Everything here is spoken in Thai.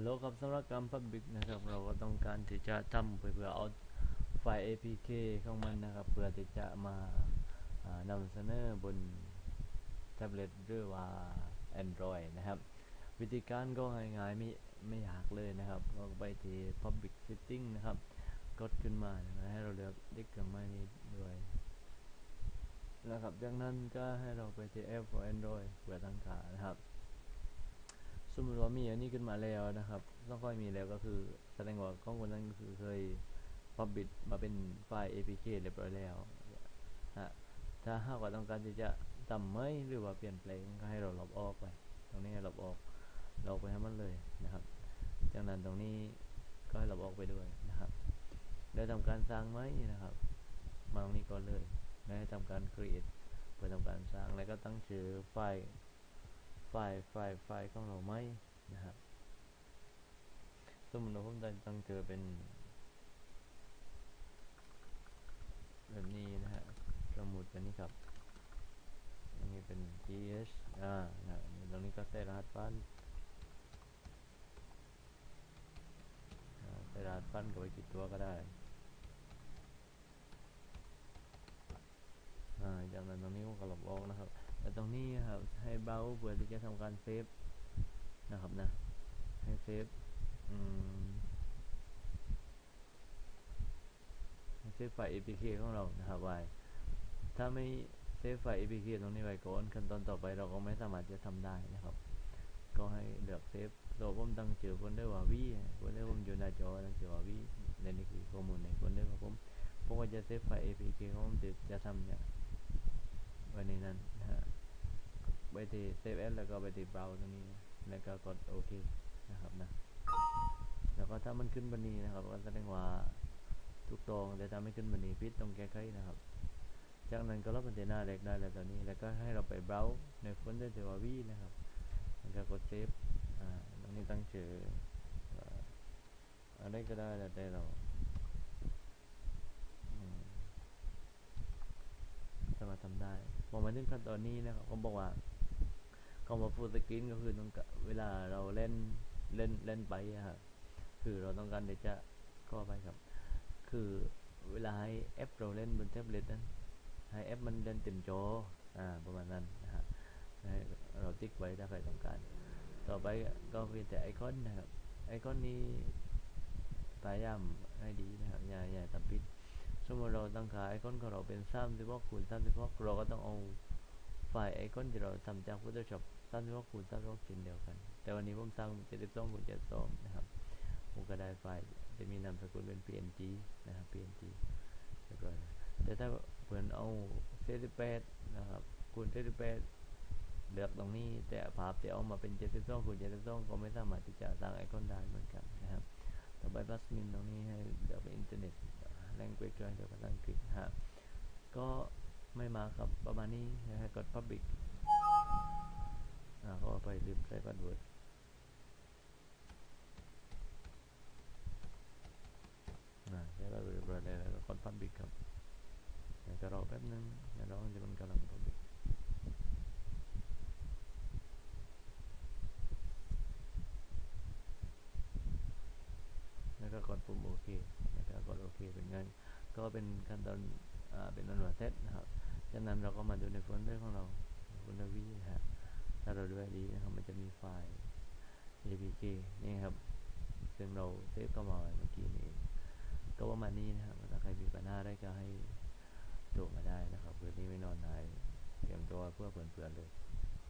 ฮัลโหลครับสำหรับการ Public นะครับเราก็ต้องการที่จะทำเพื่อเอาไฟล์ APK ของมันนะครับเพื่อที่จะมาานำเสนอบนแท็บเล็ตหรือว่า Android นะครับ วิธีการก็ง่ายๆไม่ไม่ยากเลยนะครับเราไปที่ Public Setting นะครับ กดขึ้นมานะให้เราเลือกดิกเครื่องไม้นี้ด้วยนะครับจากนั้นก็ให้เราไปที่ App for Android เพื่อตั้งค่านะครับ สมมติว่ามีอันนี้ขึ้นมาแล้วนะครับต้องค่อยมีแล้วก็คือแสดงว่าข้อมูลนั้นคือเคย public มาเป็นไฟล์ APK เรียบร้อยแล้วฮะถ้าหากว่าต้องการที่จะทำไม่หรือว่าเปลี่ยนแปลงก็ให้เราลบออกไป ตรงนี้ให้ลบออกลบไปให้มันเลยนะครับ จากนั้นตรงนี้ก็ให้ลบออกไปด้วยนะครับได้วทำการสร้างไหมนะครับ มาตรงนี้ก่อนเลยแล้วทำการ create เพื่อทำการสร้างแล้วก็ตั้งชื่อไฟล์ ไฟล์ไฟล์ไฟล์ของเราไหมนะครับสมมติว่าผมตั้งเจอเป็น แบบนี้นะฮะสมมุติอันนี้ครับอันนี้เป็น th อ่านะตรงนี้ก็ใส่รหัสฟันใส่รหัสฟันกับไปกี่ตัวก็ได้อ่าจากนั้นตรงนี้ผมก็ลบออกนะครับ แต่ตรงนี้ครับให้เบราว์เพื่อที่จะทำการเซฟนะครับนะ ให้เซฟให้เซฟไฟล์ APK ของเรานะครับไว้ถ้าไม่เซฟไฟล์ APK ตรงนี้ไว้ก่อนขั้นตอนต่อไปเราก็ไม่สามารถจะทำได้นะครับ ก็ให้เลือกเซฟตัวผมตั้งชื่อโฟลเดอร์ว่าวีโฟลเดอร์ผมอยู่หน้าจอตั้งชื่อว่าวีในนี้คือข้อมูลในโฟลเดอร์ของผมผมก็จะเซฟไฟล์ APK ของผมจะจะทำเนี่ย ว้ในนั้นนะฮะไปที่ save as แล้วก็ไปที่ browse ตรงนี้นะแล้วก็กดโอเคนะครับนะแล้วก็ถ้ามันขึ้นบันนี้นะครับก็แสดงว่าถูกต้องแต่ถ้าไม่ขึ้นบันนี้พิดต้องแก้ไขนะครับ จากนั้นก็ลบมันจะหน้าเล็กได้แล้วตอนนี้ แล้วก็ให้เราไป browse ในฟลเดอร์ที่ว่าวีนะครับแล้วก็กด save อ่าตรงนี้ตั้งชื่ออ่าอะไรก็ได้แล้วแต่เราอืม สามารถ ทำได้พอมาถึงขั้นตอนนี้นะครับเขาบอกว่าคำว่า full screen ก็คือต้องเวลาเราเล่นเล่นเล่นไปอะครับคือเราต้องการที่จะก็ไปครับ คือเวลาให้แอปเราเล่นบนแท็บเล็ตนั้นให้แอปมันเล่นเต็มจออ่าประมาณนั้นนะฮะเราติ๊กไว้ถ้าใครต้องการ ต่อไปก็เพียงแต่ไอคอนนะครับไอคอนนี้พยายามให้ดีนะครับอย่าอย่าทำผิด สมมติเราตั้งค่าไอคอนของเราเป็น36คูณ36เราก็ต้องเอาไฟล์ไอคอนที่เราทำจาก Photoshop 36คูณ36เช่นเดียวกัน แต่วันนี้ผมสร้าง72คูณ72นะครับผมก็ได้ไฟล์จะมีนามสกุลเป็น png นะครับ png เรียบร้อยแล้วแต่ถ้าเพื่อนเอา48นะครับคูณ48เลือกตรงนี้แต่ภาพที่เอามาเป็น72คูณ72ก็ไม่สามารถที่จะสร้างไอคอนได้เหมือนกันนะครับต่อไปบัสมินตรงนี้ให้เลือกเป็นอินเทอร์เน็ต แรงเกจด้วยเดี๋ยวภาษาอังกฤษฮะก็ไม่มาครับประมาณนี้นะฮะกด Public อ่าก็ไปลืมใส่พาสเวิร์ดอ่าใช้พาสเวิร์ดเรียบร้อยแล้วแล้วก็กด Public ครับเดี๋ยวจะรอแป๊บนึงเดี๋ยวรอจะมันกำลัง Public แล้วก็กดปุ่มโอเคแล้วก็กดโอเคเป็นไง ก็เป็นขั้นตอนเป็นอนว่าเซตนะครับจากนั้นเราก็มาดูในโฟลเดอร์ของเราโฟลเดอร์วีฮะถ้าเราดูให้ดีนะครับมันจะมีไฟล์ apk นี่ครับซึ่งเราเซฟเข้ามาเมื่อกี้นี้ก็ประมาณนี้นะครับถ้าใครมีปัญหาอะไรก็ให้โทรมาได้นะครับเพื่อที่ไม่นอนหายเตรียมตัวเพื่อเพื่อเลย